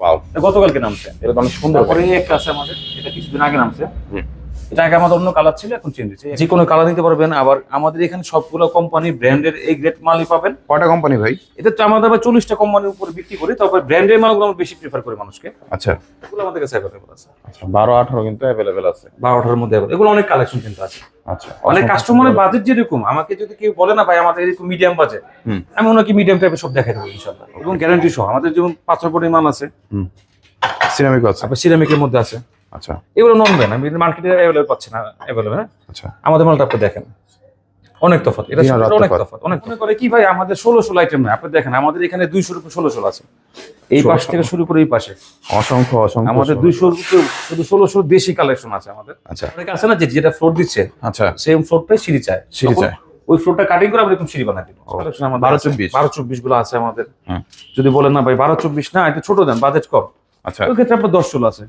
Wow গতকালকে নামছে। এটা অনেক সুন্দর একটা আছে আমাদের এটা কিছুদিন আগে নামছে। হুম। এটা আগে আমাদের অন্য কালার ছিল এখন চেঞ্জ হয়েছে। যে কোনো কালার নিতে পারবেন আবার আমাদের এখানে সবগুলো কোম্পানি ব্র্যান্ডের এই গ্রেড মালই পাবেন। কয়টা কোম্পানি ভাই? এটা তো আমাদের আবার চল্লিশটা কোম্পানির উপরে বিক্রি করি তারপর ব্র্যান্ডের মালগুলো আমরা বেশি প্রিফার করি মানুষকে। আচ্ছা। এগুলো আমাদের কাছে অ্যাভেলেবল আছে। আচ্ছা বারো আঠারো কিন্তু অ্যাভেলেবেল আছে। বারোটার মধ্যে available। এগুলো অনেক কালেকশন কিন্তু আছে। আচ্ছা অসংখ্য কাস্টমারের বাজেট যেরকম আমাকে যদি কেউ বলে না ভাই আমাদের এরকম মিডিয়াম বাজেট। আমি ওনাকে মিডিয়াম টাইপের সব দেখাই দেবো ইনশাল্লাহ এবং গ্যারান্টি সহ আমাদের যেমন পাথর পটি মাল আছে। হুম। সিরামিক আছে। সিরামিকের মধ্যে আছে। আচ্ছা। এগুলো মার্কেটে অ্যাভেলেবল পাচ্ছি না অ্যাভেলেবল আচ্ছা। আমাদের মালটা আপনি দেখেন। অনেক তফাৎ এটা অনেক। তফাৎ। অনেক মনে করে কি ভাই আমাদের ষোলো ষোলো আইটেম না আপনি দেখেন আমাদের এখানে দুইশো রুপে ষোলো ষোলো আছে। এই পাশ থেকে শুরু করে এই পাশে। অসংখ্য অসংখ্য আমাদের দুইশো শুধু ষোলো ষোলো দেশি কালেকশন আছে আমাদের। আচ্ছা। অনেকে আছে না যে যেটা ফ্লোর দিচ্ছে আচ্ছা। সেম ফ্লোরটাই সিঁড়ি চায়। সিঁড়ি চায়। ওই ফ্লোরটা কাটিং করে আমরা এরকম সিঁড়ি বানাই দিব কালেকশন আমাদের 12 আছে। 24 বারো চব্বিশগুলো আছে আমাদের। যদি বলেন না ভাই বারো চব্বিশ না এটা ছোট দেন বাজেট কম। আচ্ছা। ওই ক্ষেত্রে আপনার দশ ষোলো আছে।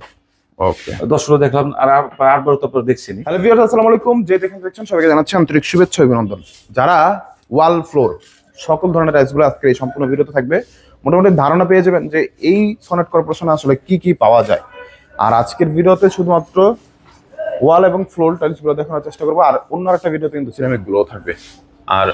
দশ ষোলো দেখলাম আর আট- আটবারও তো আপনার দেখছি হ্যালো ভিউয়ার্স আসসালামু আলাইকুম। যে দেখেন দেখছেন সবাইকে জানাচ্ছি আন্তরিক শুভেচ্ছা ও অভিনন্দন। যারা ওয়াল ফ্লোর সকল ধরনের টাইলসগুলো আজকে এই সম্পূর্ণ ভিডিওতে থাকবে মোটামুটি ধারণা পেয়ে যাবেন যে এই সনেট কর্পোরেশনে আসলে কি কি পাওয়া যায়। আর আজকের ভিডিওতে শুধুমাত্র ওয়াল এবং ফ্লোর টাইলসগুলো দেখানোর চেষ্টা করব আর অন্য একটা ভিডিওতে কিন্তু সিরামিকগুলো থাকবে। আর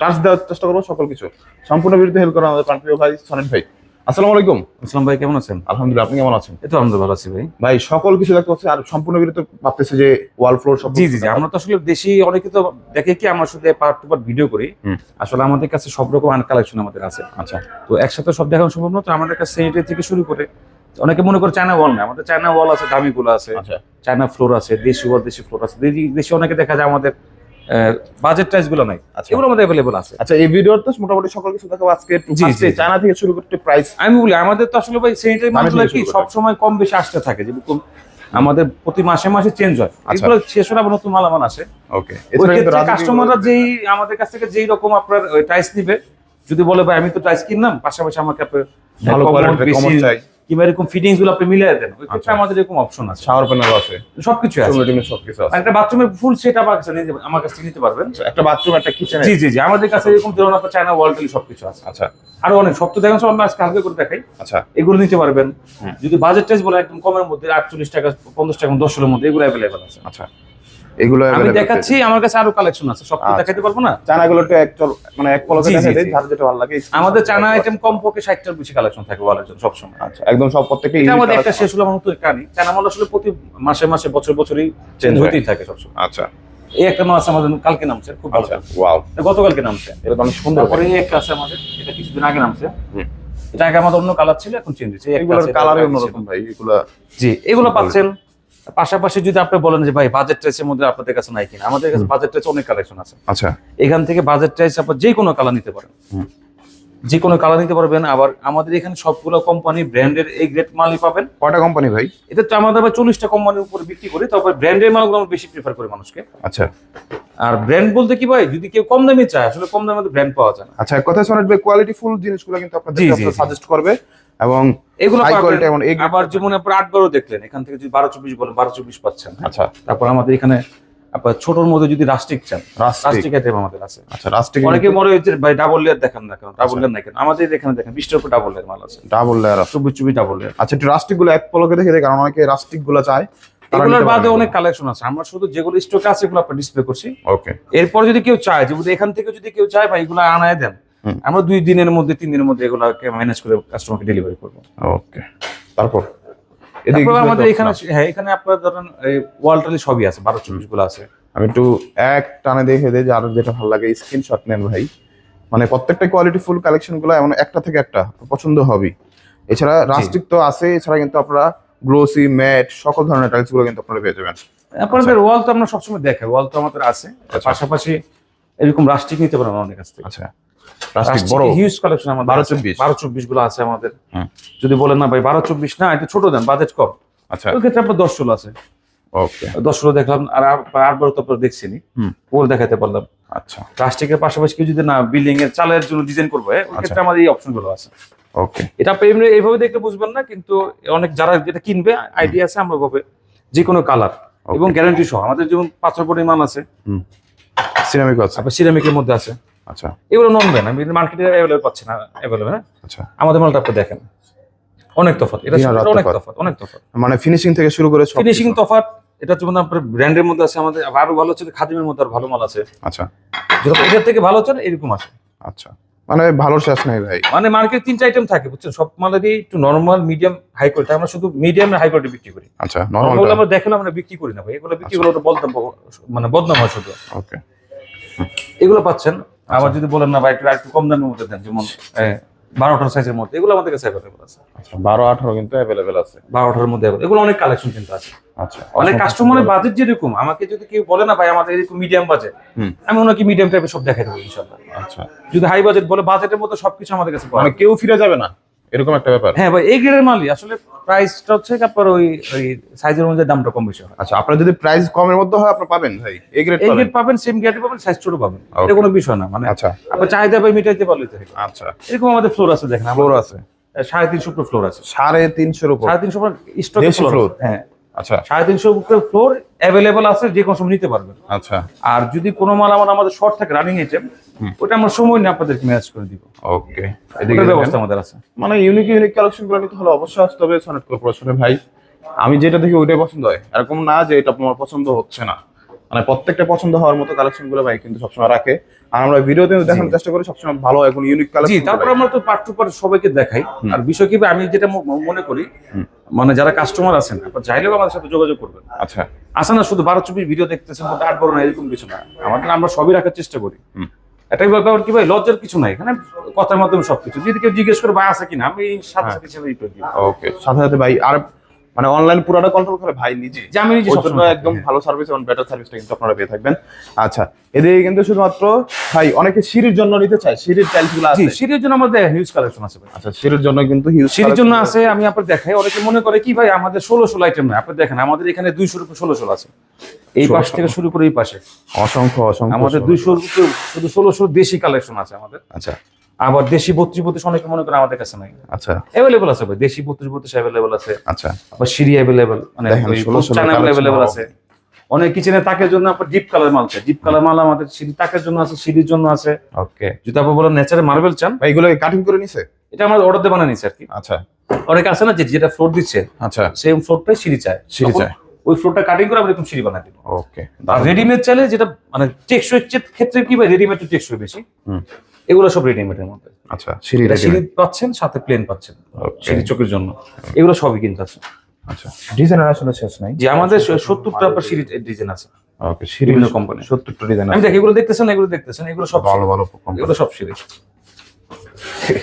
টাচ দেওয়ার চেষ্টা করব সকল কিছু। সম্পূর্ণ ভিডিওতে হেল্প করা আমাদের প্রাণপ্রিয় ভাই সনেট ভাই। আসসালামু আলাইকুম। ইসলাম ভাই কেমন আছেন? আলহামদুলিল্লাহ আপনি কেমন আছেন? এই তো আনন্দ ভালো আছি ভাই। ভাই সকল কিছু দেখতে হচ্ছে আর সম্পূর্ণ ভিডিওতে ভাবতেছে যে ওয়াল ফ্লোর সব জি জি জি আমরা তো আসলে দেশি অনেকে তো দেখে কি আমরা শুধু পার্ট টু পার্ট ভিডিও করি। আসলে আমাদের কাছে সব রকম কালেকশন আমাদের আছে। আচ্ছা। তো একসাথে সব দেখানো সম্ভব না তো আমাদের কাছে থেকে শুরু করে অনেকে মনে করে চায়না ওয়াল না আমাদের চায়না ওয়াল আছে দামিগুলো আছে। আচ্ছা। চায়না ফ্লোর আছে দেশি ওয়াল দেশি ফ্লোর আছে। দেশি অনেকে দেখা যায় আমাদের বাজেট টাইসগুলো নাই। আচ্ছা। এগুলো আমাদের আছে। আচ্ছা এই ভিডিওতে মোটামুটি সকল কিছু দেখাবো। আজকে ফার্স্টে। চায়না থেকে শুরু করতে প্রাইস আমি বলি আমাদের তো আসলে ভাই স্যানিটারি কি সব সময় কম বেশি আসতে থাকে যেরকম আমাদের প্রতি মাসে মাসে চেঞ্জ হয়। আচ্ছা। এগুলো শেষ হলে আবার নতুন মালামাল আসে। ওকে কাস্টমাররা যেই আমাদের কাছ থেকে যেই রকম আপনার টাইস নিবে যদি বলে ভাই আমি তো টাইস কিনলাম পাশাপাশি আমাকে ভালো কোয়ালিটির কমন চাই। কিংবা এরকম ফিটিংসগুলো আপনি মিলিয়ে দেন ওই ক্ষেত্রে আচ্ছা। আমাদের এরকম অপশন আছে। শাওয়ার প্যানেল আছে। সবকিছু আছে। সবকিছু আছে। একটা বাথরুমের ফুল সেট আমার কাছে নিতে আমার কাছে নিতে পারবেন। আচ্ছা, একটা বাথরুম একটা কিচেন জি জি জি আমাদের কাছে এরকম ধরুন আপনার চায়না ওয়াল টেলি সবকিছু আছে। আচ্ছা। আরও অনেক সব তো দেখেন সব আমরা আজকে হালকা করে দেখাই। আচ্ছা। এগুলো নিতে পারবেন। যদি বাজেট টাইজ বলে একদম কমের মধ্যে আটচল্লিশ টাকা পঞ্চাশ টাকা দশ দশের মধ্যে এগুলো অ্যাভেলেবেল আছে। আচ্ছা। এগুলো আমি দেখাচ্ছি আমার কাছে আরও কালেকশন আছে। সব তো আচ্ছা। দেখাতে পারব না? চায়নাগুলো একটু এক মানে এক পলকে দেখাই দেই যার যেটা ভালো লাগে। আমাদের চায়না আইটেম কম পক্ষে ষাটটার বেশি কালেকশন থাকে ওয়ালের জন্য সবসময়। আচ্ছা একদম সব প্রত্যেকটা এটা আমাদের একটা শেষ হলো আমার নতুন কানি চায়না মাল আসলে প্রতি মাসে মাসে বছর বছরই চেঞ্জ হতেই থাকে সবসময়। আচ্ছা। এই একটা মাল আছে আমাদের কালকে নামছে খুব ভালো আচ্ছা ওয়াও গতকালকে নামছে। এটা তো অনেক সুন্দর তারপরে এই একটা আছে আমাদের এটা কিছুদিন আগে নামছে। এটা আগে আমাদের অন্য কালার ছিল এখন চেঞ্জ হয়েছে। এগুলোর কালারই অন্যরকম ভাই এগুলা জি এগুলো পাচ্ছেন পাশাপাশি যদি আপনি বলেন যে ভাই বাজেট টাইসের মধ্যে আপনাদের কাছে নাই কিনা আমাদের কাছে বাজেট টাইস অনেক কালেকশন আছে। আচ্ছা। এখান থেকে বাজেট টাইস আপনার যে কোনো কালার নিতে পারেন। যে কোনো কালার নিতে পারবেন আবার আমাদের এখানে সবগুলো কোম্পানি ব্র্যান্ডের এই গ্রেড মালই পাবেন। কয়টা কোম্পানি ভাই? এটা তো আমাদের আবার চল্লিশটা কোম্পানির উপরে বিক্রি করি তারপর ব্র্যান্ডের মালগুলো আমরা বেশি প্রেফার করি মানুষকে। আচ্ছা। আর ব্র্যান্ড বলতে কি ভাই যদি কেউ কম দামে চায় আসলে কম দামে ব্র্যান্ড পাওয়া যায় না। আচ্ছা কথা সনেট ভাই কোয়ালিটি ফুল জিনিসগুলো কিন্তু আপনাদের। সাজেস্ট করবে। এবং এগুলো হাই পাবেন। কোয়ালিটি এবং এই আবার যেমন আপনার আট বারো দেখলেন। এখান থেকে যদি বারো চব্বিশ বলেন বারো চব্বিশ পাচ্ছেন হ্যাঁ? আচ্ছা। তারপর আমাদের এখানে আপনার ছোটর মধ্যে যদি রাস্টিক চান রাস্টিক। রাস্টিক আইটেম আমাদের আছে। আচ্ছা রাস্টিক অনেকে মনে হচ্ছে ভাই ডাবল লেয়ার দেখান না কেন ডাবল আচ্ছা। লেয়ার নাই কেন? আমাদের এখানে দেখেন বিশটার উপর ডাবল লেয়ার মাল আছে। ডাবল লেয়ার আছে। চব্বিশ চব্বিশ ডাবল লেয়ার আচ্ছা একটু রাস্টিকগুলো এক পলকে দেখে দেয় কারণ অনেকে রাস্টিকগুলো চায় এগুলোর বাদে অনেক কালেকশন আছে। আমরা শুধু যেগুলো স্টক আছে এগুলো আপনার ডিসপ্লে করছি। ওকে এরপর যদি কেউ চায় যে এখান থেকে যদি কেউ চায় ভাই এগুলো আনায় দেন। আমরা দুই দিনের মধ্যে তিন দিনের মধ্যে এগুলোকে ম্যানেজ করে কাস্টমারকে ডেলিভারি করব। ওকে। তারপর? এদিকে আমাদের এখানে হ্যাঁ এখানে আপনার ধরেন ওয়াল টালি সবই আছে বারো চব্বিশগুলো আছে। আমি একটু এক টানে দেখে দেই যে আরও যেটা ভালো লাগে স্ক্রিনশট নেন ভাই। মানে প্রত্যেকটা কোয়ালিটি ফুল কালেকশনগুলো এমন একটা থেকে একটা পছন্দ হবে এছাড়া রাস্টিক তো আছে এছাড়া কিন্তু আপনারা গ্লোসি ম্যাট সকল ধরনের টাইলসগুলো কিন্তু আপনারা পেয়ে যাবেন। আপনাদের ওয়াল তো আমরা সবসময় দেখাই ওয়াল তো আমাদের আছে। আচ্ছা। পাশাপাশি এরকম রাস্টিক নিতে পারেন আমাদের কাছ থেকে। আচ্ছা। রাস্টিক বড় হিউজ কালেকশন আমাদের 12 24 বারো চব্বিশগুলো আছে আমাদের। যদি বলেন না ভাই বারো চব্বিশ না এটা ছোট দেন বাজেট কম। আচ্ছা। ওই ক্ষেত্রে আপনার দশ ষোলো আছে। ওকে। ষোলো দেখলাম আর আটবার তো আপনার ওর দেখাতে পারলাম। আচ্ছা। প্লাস্টিকের পাশাপাশি কেউ যদি না বিল্ডিং এর চালের জন্য ডিজাইন করবে ওই আচ্ছা। ক্ষেত্রে আমাদের এই অপশনগুলো আছে। ওকে। এটা আপনি এমনি এইভাবে বুঝবেন না কিন্তু অনেক যারা যেটা কিনবে আইডিয়া আছে আমরা ভাবে যে কোনো কালার এবং গ্যারান্টি সহ। আমাদের যেমন পাথর পটি মাল আছে। সিরামিক আছে সিরামিকের মধ্যে আছে। আচ্ছা। এগুলো নন ব্যান আমি মার্কেটে অ্যাভেলেবল পাচ্ছি না অ্যাভেলেবল আচ্ছা। আমাদের মালটা আপনি দেখেন। অনেক তফাৎ এটা অনেক। তফাৎ। অনেক তফাৎ। মানে ফিনিশিং থেকে শুরু করে ফিনিশিং। তফাৎ এটা হচ্ছে মানে আপনার ব্র্যান্ডের মধ্যে আছে আমাদের আরও ভালো হচ্ছে খাদিমের মধ্যে আর ভালো মাল আছে। আচ্ছা। এটার থেকে ভালো হচ্ছে এরকম আছে। আচ্ছা। মানে ভালোর শেষ নাই ভাই। মানে মার্কেট তিনটা আইটেম থাকে বুঝছেন? সব মালেরই একটু নর্মাল মিডিয়াম হাই কোয়ালিটি আমরা শুধু মিডিয়াম হাই কোয়ালিটি বিক্রি করি। আচ্ছা নর্মাল আমরা দেখলে আমরা বিক্রি করি না ভাই এগুলো বিক্রি করলে ওটা বলতাম মানে বদনাম হয় শুধু। ওকে। এগুলো পাচ্ছেন আবার যদি বলেন না ভাই একটু কম দামের মধ্যে দেন যেমন বারোটার সাইজের মধ্যে এগুলো আমাদের কাছে অ্যাভেলেবল আছে। আচ্ছা বারো আঠারো কিন্তু অ্যাভেলেবেল আছে। বারোটার মধ্যে এগুলো অনেক কালেকশন কিন্তু আছে। আচ্ছা অনেক কাস্টমারের বাজেট যেরকম আমাকে যদি কেউ বলে না ভাই আমাদের এরকম মিডিয়াম বাজেট আমি ওনাকে মিডিয়াম টাইপের সব দেখাই দেবো ইনশাল্লাহ। আচ্ছা। যদি হাই বাজেট বলে বাজেটের মধ্যে সবকিছু আমাদের কাছে মানে কেউ ফিরে যাবে না? এরকম একটা ব্যাপার? হ্যাঁ ভাই এই গ্রেডের মালই আসলে প্রাইসটা হচ্ছে আপনার ওই ওই সাইজের অনুযায়ী দামটা কম বেশি হয় আচ্ছা আপনার যদি প্রাইস কমের মধ্যে হয় আপনি পাবেন ভাই? এই গ্রেড এই পাবেন? গ্রেড পাবেন সেম গ্রেড পাবেন সাইজ ছোট পাবেন। এটা কোনো বিষয় না মানে আচ্ছা। চাহিদা ভাই মিটাইতে পারলে তো আচ্ছা। এরকম আমাদের ফ্লোর আছে দেখেন। ফ্লোর আছে। সাড়ে তিনশো উপরে ফ্লোর আছে। সাড়ে তিনশোর উপর? সাড়ে তিনশো স্টক ফ্লোর হ্যাঁ। আচ্ছা। সাড়ে তিনশো উপরে ফ্লোর অ্যাভেলেবল আছে যে কোনো সময় নিতে পারবেন। আচ্ছা। আর যদি কোনো মাল আমার আমাদের শর্ট থাকে রানিং আইটেম ওটা আমরা সময় নিয়ে আপনাদেরকে ম্যানেজ করে দিব। ওকে ওটার ব্যবস্থা আমাদের আছে। মানে ইউনিক ইউনিক কালেকশনগুলো নিতে হলে অবশ্যই আসতে হবে সনেট কর্পোরেশনে ভাই। আমি যেটা দেখি ওইটাই পছন্দ হয়। এরকম না যে এটা তোমার পছন্দ হচ্ছে না। মানে প্রত্যেকটা পছন্দ হওয়ার মতো কালেকশনগুলো ভাই কিন্তু সবসময় রাখে। আর আমরা ভিডিওতে দেখানোর চেষ্টা করি সবসময় ভালো এখন ইউনিক কালেকশন তারপর আমরা তো পার্ট টু পার্ট সবাইকে দেখাই। আর বিষয় কি আমি যেটা মনে করি মানে যারা কাস্টমার আছেন আপনার চাইলেও আমাদের সাথে যোগাযোগ করবেন। আচ্ছা। আসে না শুধু বারো চব্বিশ ভিডিও দেখতেছেন আট বড় না এরকম কিছু না। আমাদের আমরা সবই রাখার চেষ্টা করি। এটাই ব্যাপার কি ভাই? লজ্জার কিছু নাই। এখানে কথার মাধ্যমে সবকিছু। যদি কেউ জিজ্ঞেস করে ভাই আছে কিনা আমি সাথে সাথে হিসেবে ওকে সাথে সাথে ভাই আর মানে অনলাইন পুরাটা কন্ট্রোল করে ভাই নিজে। যে আমি নিজে জন্য একদম হ্যাঁ। ভালো সার্ভিস এবং বেটার সার্ভিসটা কিন্তু আপনারা পেয়ে থাকবেন। আচ্ছা এদিকে কিন্তু শুধুমাত্র ভাই অনেকে সিঁড়ির জন্য নিতে চায় সিঁড়ির টাইলসগুলো আছে। সিঁড়ির জন্য আমাদের হিউজ কালেকশন আছে আচ্ছা সিঁড়ির জন্য কিন্তু হিউজ সিঁড়ির জন্য আছে। আমি আপনার দেখাই অনেকে মনে করে কি ভাই আমাদের ষোলো ষোলো আইটেম না আপনি দেখেন আমাদের এখানে দুইশো রুপে ষোলো ষোলো আছে। এই পাশ থেকে শুরু করে এই পাশে। অসংখ্য অসংখ্য আমাদের দুইশো রুপে শুধু ষোলো ষোলো দেশি কালেকশন আছে আমাদের। আচ্ছা। আবার দেশি বত্রিশ বত্রিশ অনেকে মনে করে আমাদের কাছে নাই। আচ্ছা। অ্যাভেলেবল আছে ভাই দেশি বত্রিশ বত্রিশ অ্যাভেলেবল আছে। আচ্ছা। আবার সিঁড়ি অ্যাভেলেবল মানে দেখেন, 16 16 চায়না অ্যাভেলেবল আছে। অনেক কিচেনে তাকের জন্য আপনার ডিপ কালার মাল চাই ডিপ কালার মাল আমাদের সিঁড়ি তাকের জন্য আছে সিঁড়ির জন্য আছে। ওকে যদি আপনি বলেন ন্যাচারাল মার্বেল চান। ভাই এগুলো কাটিং করে নিছে? এটা আমরা অর্ডার দিয়ে বানিয়ে নিচ্ছি আর কি। আচ্ছা। অনেকে আছে না যে যেটা ফ্লোর দিচ্ছে আচ্ছা। সেম ফ্লোরটাই সিঁড়ি চায়। সিঁড়ি চায়। ওই ফ্লোরটা কাটিং করে আমরা এরকম সিঁড়ি বানাই দিব। ওকে আর রেডিমেড চাইলে যেটা মানে টেকসই ক্ষেত্রে কি ভাই রেডিমেড তো টেকসই বেশি? হুম। এগুলো সব রেডিমেডের মধ্যে। আচ্ছা সিঁড়ি রেডি সিঁড়ি পাচ্ছেন সাথে প্লেন পাচ্ছেন। সিঁড়ি চোখের জন্য। এগুলো সবই কিন্তু আছে। আচ্ছা। ডিজাইনের আসলে শেষ নাই। যে আমাদের সত্তরটা আপনার সিঁড়ি ডিজাইন আছে। ওকে সিঁড়ি বিভিন্ন company। সত্তরটা ডিজাইন আমি দেখি এগুলো দেখতেছেন এগুলো দেখতেছেন এগুলো সব ভালো ভালো company। এগুলো সব সিঁড়ি।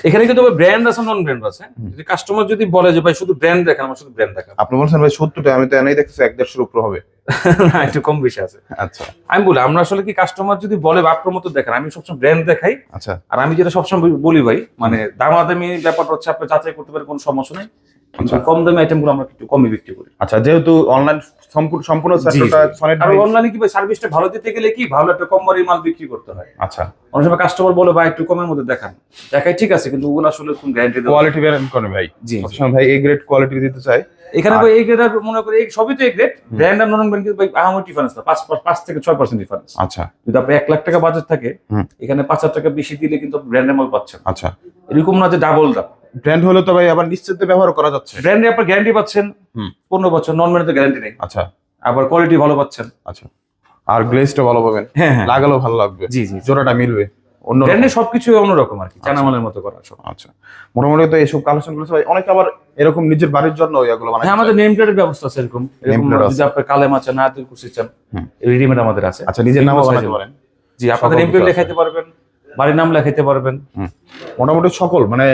এখানে কিন্তু ব্র্যান্ড আছে নন ব্র্যান্ড আছে যদি কাস্টমার যদি বলে যে ভাই শুধু ব্র্যান্ড দেখেন আমার শুধু ব্র্যান্ড দেখান। আপনি বলছেন ভাই সত্তরটা আমি তো এনেই দেখতেছি এক দেড়শোর উপর হবে। না একটু কম বেশি আছে। আচ্ছা। আমি বলি আমরা আসলে কি কাস্টমার যদি বলে বাপ মতো দেখেন আমি সবসময় ব্র্যান্ড দেখাই। আচ্ছা। আর আমি যেটা সবসময় বলি ভাই মানে দামাদামি ব্যাপারটা হচ্ছে আপনি যাচাই করতে পারে কোনো সমস্যা নেই। কম দামি আইটেমগুলো আমরা একটু কমই বিক্রি করি। আচ্ছা যেহেতু অনলাইন সম্পূর্ণ সম্পূর্ণ সনেট আর অনলাইনে কি ভাই সার্ভিসটা ভালো দিতে গেলে কি ভালো একটা কম মাল বিক্রি করতে হয়। আচ্ছা। অনেক সময় কাস্টমার বলে ভাই একটু কমের মধ্যে দেখান। দেখাই ঠিক আছে কিন্তু ওগুলো আসলে কোন গ্যারান্টি কোয়ালিটি ব্যালেন্স করে ভাই। জি ভাই এই গ্রেড কোয়ালিটি দিতে চাই। এখানে ভাই এই গ্রেড মনে করি এই সবই তো এই গ্রেড ব্র্যান্ড আর নন ব্র্যান্ড কিন্তু ভাই আহামরি ডিফারেন্স না পাঁচ পাঁচ থেকে ছয় পার্সেন্ট ডিফারেন্স আচ্ছা। যদি আপনি এক লাখ টাকা বাজেট থাকে এখানে পাঁচ হাজার টাকা বেশি দিলে কিন্তু ব্র্যান্ডের মাল পাচ্ছেন আচ্ছা। এরকম না যে ডাবল দাম। ব্র্যান্ড হলে তো ভাই আবার নিশ্চিত ব্যবহার করা যাচ্ছে। ব্র্যান্ডে আপনার গ্যারান্টি পাচ্ছেন। পনেরো বছর নন ব্র্যান্ডে গ্যারান্টি নেই। আচ্ছা। আবার কোয়ালিটি ভালো পাচ্ছেন। আচ্ছা। আর গ্লেজটা ভালো পাবেন। হ্যাঁ হ্যাঁ। লাগালেও ভালো লাগবে। জি জি জোড়াটা মিলবে। অন্য ব্র্যান্ডে সবকিছু অন্যরকম আর কি। চানা মালের মতো করা সব। আচ্ছা। মোটামুটি তো এইসব কালেকশনগুলো সবাই অনেকে আবার এরকম নিজের বাড়ির জন্য এগুলো মানে হ্যাঁ আমাদের নেম প্লেটের ব্যবস্থা আছে এরকম। এরকম যদি আপনার কালেমা চান আয়াতুল কুরসি চান রেডিমেড আমাদের আছে। আচ্ছা নিজের নামও বানাতে পারেন। জি আপনাদের নেম প্লেট লেখাইতে পারবেন বাড়ির নাম লেখাইতে পারবেন। মোটামুটি সকল মানে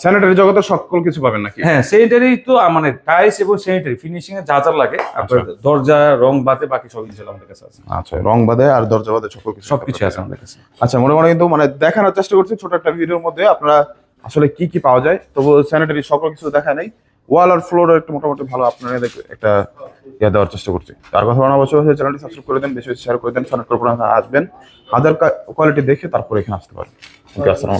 স্যানিটারি জগতে সকল কিছু পাবেন নাকি? হ্যাঁ স্যানিটারি তো মানে টাইলস এবং স্যানিটারি ফিনিশিং এ যা যা লাগে আপনার দরজা রং বাদে বাকি সব কিছু আমাদের কাছে আছে। আচ্ছা রং বাদে আর দরজা বাদে সকল কিছু সবকিছু আছে আমাদের কাছে। আচ্ছা মোটামুটি কিন্তু মানে দেখানোর চেষ্টা করছি ছোট একটা ভিডিওর মধ্যে আপনারা আসলে কি কি পাওয়া যায়। তবু স্যানিটারি সকল কিছু দেখা নেই। ওয়াল আর ফ্লোর একটু মোটামুটি ভালো আপনারা একটা ইয়ে দেওয়ার চেষ্টা করছি। তার কথা বলা অবশ্যই হচ্ছে চ্যানেলটি সাবস্ক্রাইব করে দেন বেশি বেশি শেয়ার করে দেন সনেট করে আসবেন। হাজার কোয়ালিটি দেখে তারপরে এখানে আসতে পারেন। ওকে আসসালাম